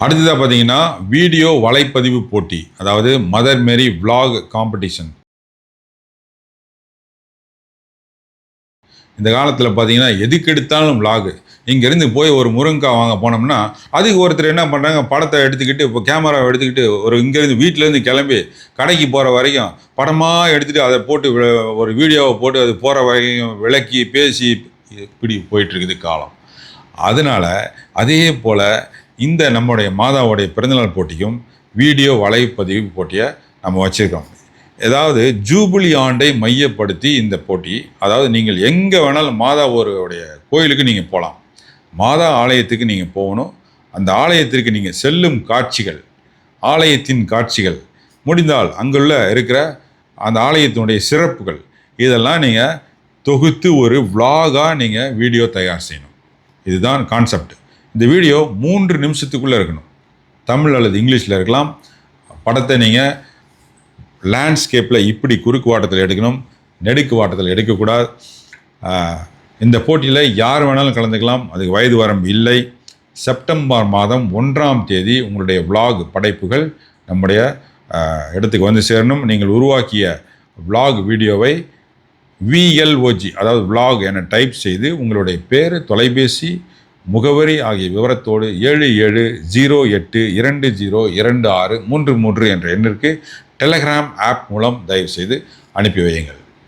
அடுத்ததாக பார்த்தீங்கன்னா வீடியோ வலைப்பதிவு போட்டி அதாவது மதர் மேரி vlog காம்படிஷன் இந்த காலத்தில் பார்த்தீங்கன்னா எதுக்கு எடுத்தாலும் இங்கேருந்து போய் ஒரு முருங்கைக்காய் வாங்க போனோம்னா அதுக்கு ஒருத்தர் என்ன பண்ணுறாங்க படத்தை எடுத்துக்கிட்டு இப்போ கேமராவை எடுத்துக்கிட்டு ஒரு இங்கேருந்து வீட்டிலேருந்து கிளம்பி கடைக்கு போகிற வரைக்கும் படமாக எடுத்துகிட்டு அதை போட்டு ஒரு வீடியோவை போட்டு அது போகிற வரைக்கும் விளக்கி பேசி இப்படி போயிட்டுருக்குது காலம். அதனால் அதே போல் இந்த நம்முடைய மாதாவுடைய பிறந்தநாள் போட்டியும் வீடியோ வலைப்பதிவு போட்டியை நம்ம வச்சுருக்கோம். ஏதாவது ஜூபிலி ஆண்டை மையப்படுத்தி இந்த போட்டி அதாவது நீங்கள் எங்கே வேணாலும் மாதாவோருடைய கோயிலுக்கு நீங்கள் போகலாம் மாதா ஆலயத்துக்கு நீங்கள் போகணும். அந்த ஆலயத்திற்கு நீங்கள் செல்லும் காட்சிகள் ஆலயத்தின் காட்சிகள் முடிந்தால் அங்குள்ள இருக்கிற அந்த ஆலயத்தினுடைய சிறப்புகள் இதெல்லாம் நீங்கள் தொகுத்து ஒரு vlog-ஆ நீங்கள் வீடியோ தயார் செய்யணும். இதுதான் கான்செப்ட் இந்த வீடியோ மூன்று நிமிஷத்துக்குள்ளே இருக்கணும். தமிழ் அல்லது இங்கிலீஷில் இருக்கலாம். படத்தை நீங்கள் லேண்ட்ஸ்கேப்பில் இப்படி குறுக்கு வாட்டத்தில் எடுக்கணும். நெடுக்கு வாட்டத்தில் எடுக்கக்கூடாது. இந்த போட்டியில் யார் வேணாலும் கலந்துக்கலாம். அதுக்கு வயது வரம்பு இல்லை. செப்டம்பர் மாதம் ஒன்றாம் தேதி உங்களுடைய விலாக் படைப்புகள் நம்முடைய இடத்துக்கு வந்து சேரணும். நீங்கள் உருவாக்கிய விலாக் வீடியோவை விஎல்ஓஜி அதாவது விலாக் என டைப் செய்து உங்களுடைய பேர் தொலைபேசி முகவரி ஆகிய விவரத்தோடு ஏழு ஏழு ஜீரோ எட்டு இரண்டு ஜீரோ இரண்டு ஆறு மூன்று மூன்று என்ற எண்ணிற்கு டெலகிராம் ஆப் மூலம் தயவுசெய்து அனுப்பி வையுங்கள்.